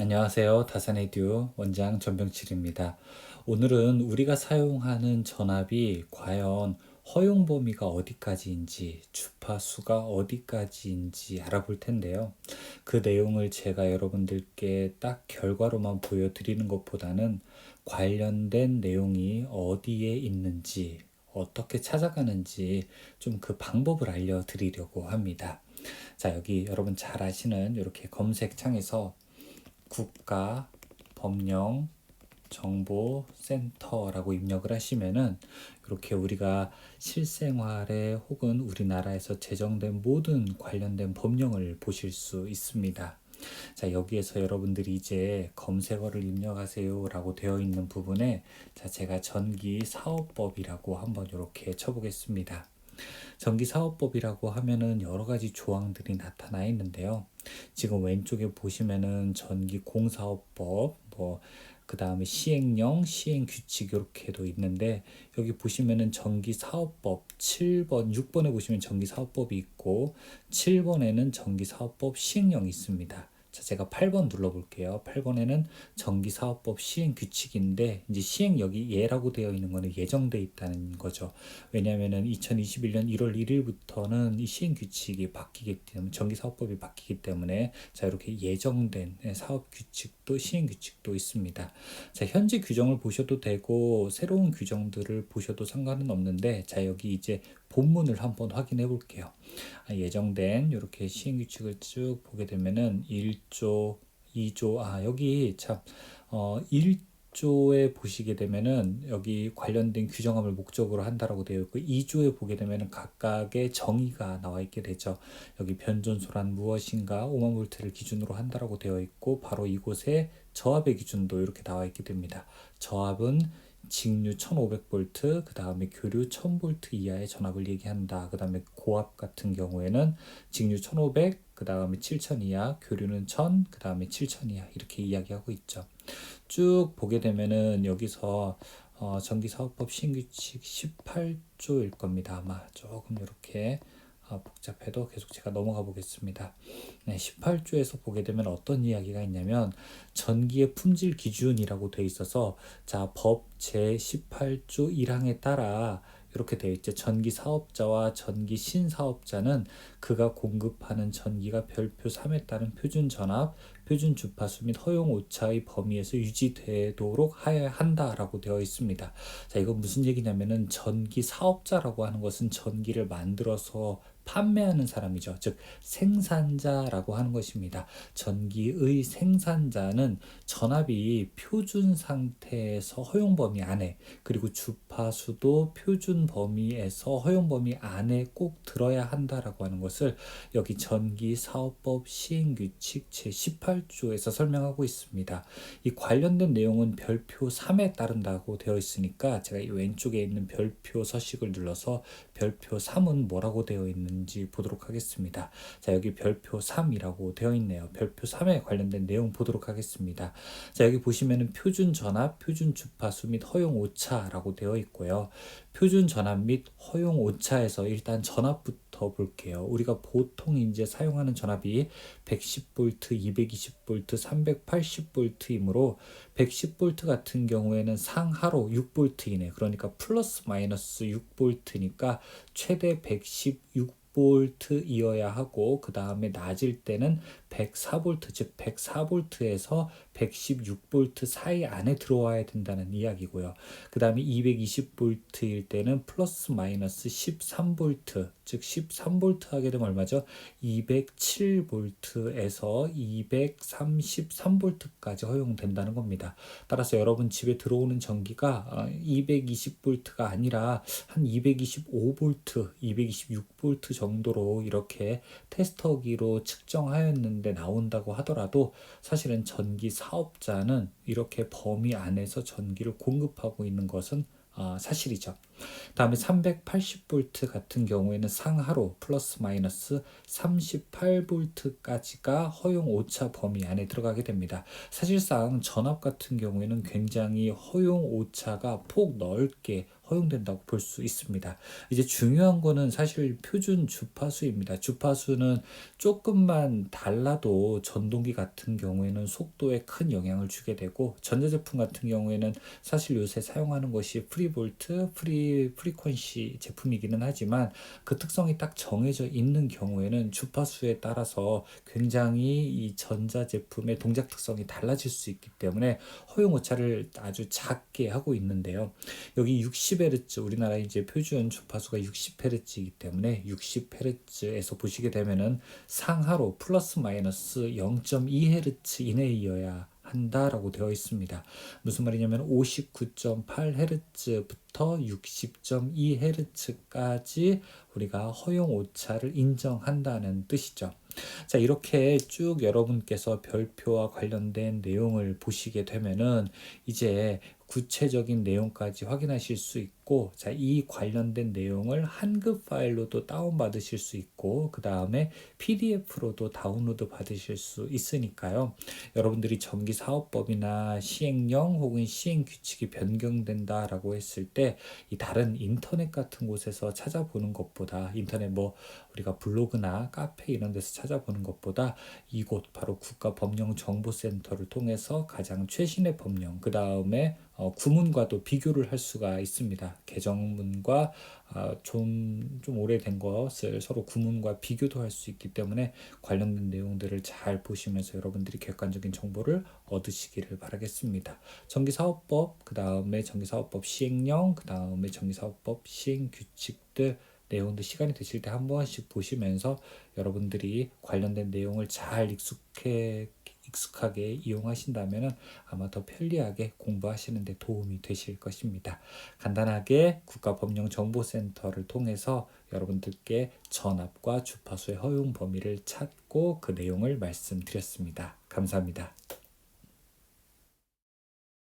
안녕하세요. 다산의 듀 원장 전병칠입니다. 오늘은 우리가 사용하는 전압이 과연 허용 범위가 어디까지인지, 주파수가 어디까지인지 알아볼 텐데요. 그 내용을 제가 여러분들께 딱 결과로만 보여드리는 것보다는 관련된 내용이 어디에 있는지, 어떻게 찾아가는지 좀 그 방법을 알려드리려고 합니다. 자, 여기 여러분 잘 아시는 이렇게 검색창에서 국가 법령 정보센터라고 입력을 하시면은 이렇게 우리가 실생활에 혹은 우리나라에서 제정된 모든 관련된 법령을 보실 수 있습니다. 자, 여기에서 여러분들이 이제 검색어를 입력하세요라고 되어 있는 부분에 자, 제가 전기 사업법이라고 한번 이렇게 쳐보겠습니다. 전기사업법이라고 하면은 여러 가지 조항들이 나타나 있는데요. 지금 왼쪽에 보시면은 전기공사업법, 뭐, 그 다음에 시행령, 시행규칙 이렇게도 있는데 여기 보시면은 전기사업법 7번, 6번에 보시면 전기사업법이 있고 7번에는 전기사업법 시행령이 있습니다. 자, 제가 8번 눌러볼게요. 8번에는 전기사업법 시행 규칙인데 이제 시행력이 예라고 되어 있는 거는 예정돼 있다는 거죠. 왜냐하면은 2021년 1월 1일부터는 이 시행 규칙이 바뀌기 때문에 전기사업법이 바뀌기 때문에 자 이렇게 예정된 사업 규칙도 시행 규칙도 있습니다. 자 현재 규정을 보셔도 되고 새로운 규정들을 보셔도 상관은 없는데 자 여기 이제 본문을 한번 확인해 볼게요. 아, 예정된 이렇게 시행 규칙을 쭉 보게 되면은 1조, 2조 아 여기 참 어, 1조에 보시게 되면은 여기 관련된 규정함을 목적으로 한다라고 되어 있고 2조에 보게 되면은 각각의 정의가 나와 있게 되죠. 여기 변전소란 무엇인가 5만 볼트를 기준으로 한다라고 되어 있고 바로 이곳에 저압의 기준도 이렇게 나와 있게 됩니다. 저압은 직류 1500V, 그 다음에 교류 1000V 이하의 전압을 얘기한다. 그 다음에 고압 같은 경우에는 직류 1500, 그 다음에 7000 이하, 교류는 1000, 그 다음에 7000 이하 이렇게 이야기하고 있죠. 쭉 보게 되면은 여기서 어, 전기사업법 신규칙 18조일 겁니다. 아마 조금 이렇게 어, 복잡해도 계속 제가 넘어가 보겠습니다. 네, 18조에서 보게 되면 어떤 이야기가 있냐면 전기의 품질 기준이라고 돼 있어서 자, 법 제18조 1항에 따라 이렇게 되어 있죠. 전기 사업자와 전기 신사업자는 그가 공급하는 전기가 별표 3에 따른 표준 전압, 표준 주파수 및 허용 오차의 범위에서 유지되도록 하여야 한다라고 되어 있습니다. 자, 이건 무슨 얘기냐면은 전기 사업자라고 하는 것은 전기를 만들어서 판매하는 사람이죠. 즉 생산자라고 하는 것입니다. 전기의 생산자는 전압이 표준 상태에서 허용 범위 안에 그리고 주파수도 표준 범위에서 허용 범위 안에 꼭 들어야 한다라고 하는 것을 여기 전기 사업법 시행 규칙 제18 조에서 설명하고 있습니다. 이 관련된 내용은 별표 3에 따른다고 되어 있으니까 제가 이 왼쪽에 있는 별표 서식을 눌러서 별표 3은 뭐라고 되어 있는지 보도록 하겠습니다. 자, 여기 별표 3이라고 되어 있네요. 별표 3에 관련된 내용 보도록 하겠습니다. 자, 여기 보시면은 표준 전압, 표준 주파수 및 허용 오차라고 되어 있고요. 표준 전압 및 허용 오차에서 일단 전압부터 볼게요. 우리가 보통 이제 사용하는 전압이 110V, 220V, 380V이므로 110V 같은 경우에는 상하로 6V이네. 그러니까 플러스 마이너스 6V니까 최대 116 볼트이어야 하고 그 다음에 낮을 때는 104볼트 즉 104볼트에서 116볼트 사이 안에 들어와야 된다는 이야기고요. 그 다음에 220볼트일 때는 플러스 마이너스 13볼트 즉 13볼트 하게 되면 얼마죠? 207볼트에서 233볼트까지 허용된다는 겁니다. 따라서 여러분 집에 들어오는 전기가 220볼트가 어, 아니라 한 225볼트, 226볼트 정도로 이렇게 테스터기로 측정하였는데 나온다고 하더라도 사실은 전기 사업자는 이렇게 범위 안에서 전기를 공급하고 있는 것은 어, 사실이죠. 다음에 380V 같은 경우에는 상하로 플러스 마이너스 38V까지가 허용 오차 범위 안에 들어가게 됩니다. 사실상 전압 같은 경우에는 굉장히 허용 오차가 폭 넓게 허용된다고 볼 수 있습니다. 이제 중요한 거는 사실 표준 주파수입니다. 주파수는 조금만 달라도 전동기 같은 경우에는 속도에 큰 영향을 주게 되고 전자제품 같은 경우에는 사실 요새 사용하는 것이 프리볼트, 프리 프리퀀시 제품이기는 하지만 그 특성이 딱 정해져 있는 경우에는 주파수에 따라서 굉장히 이 전자 제품의 동작 특성이 달라질 수 있기 때문에 허용 오차를 아주 작게 하고 있는데요. 여기 60Hz 우리나라 이제 표준 주파수가 60Hz이기 때문에 60Hz에서 보시게 되면은 상하로 플러스 마이너스 0.2Hz 이내이어야 한다라고 되어 있습니다. 무슨 말이냐면 59.8Hz부터 60.2Hz까지 우리가 허용 오차를 인정한다는 뜻이죠. 자, 이렇게 쭉 여러분께서 별표와 관련된 내용을 보시게 되면은 이제 구체적인 내용까지 확인하실 수 있고, 자, 이 관련된 내용을 한급 파일로도 다운받으실 수 있고, 그 다음에 PDF로도 다운로드 받으실 수 있으니까요. 여러분들이 전기 사업법이나 시행령 혹은 시행 규칙이 변경된다 라고 했을 때, 이 다른 인터넷 같은 곳에서 찾아보는 것보다, 인터넷 뭐, 우리가 블로그나 카페 이런 데서 찾아보는 것보다 이곳 바로 국가법령정보센터를 통해서 가장 최신의 법령, 그 다음에 어, 구문과도 비교를 할 수가 있습니다. 개정문과 어, 좀, 좀 오래된 것을 서로 구문과 비교도 할 수 있기 때문에 관련된 내용들을 잘 보시면서 여러분들이 객관적인 정보를 얻으시기를 바라겠습니다. 전기사업법, 그 다음에 전기사업법 시행령, 그 다음에 전기사업법 시행 규칙들 내용도 시간이 되실 때 한 번씩 보시면서 여러분들이 관련된 내용을 잘 익숙해 익숙하게 이용하신다면 아마 더 편리하게 공부하시는 데 도움이 되실 것입니다. 간단하게 국가법령정보센터를 통해서 여러분들께 전압과 주파수의 허용 범위를 찾고 그 내용을 말씀드렸습니다. 감사합니다.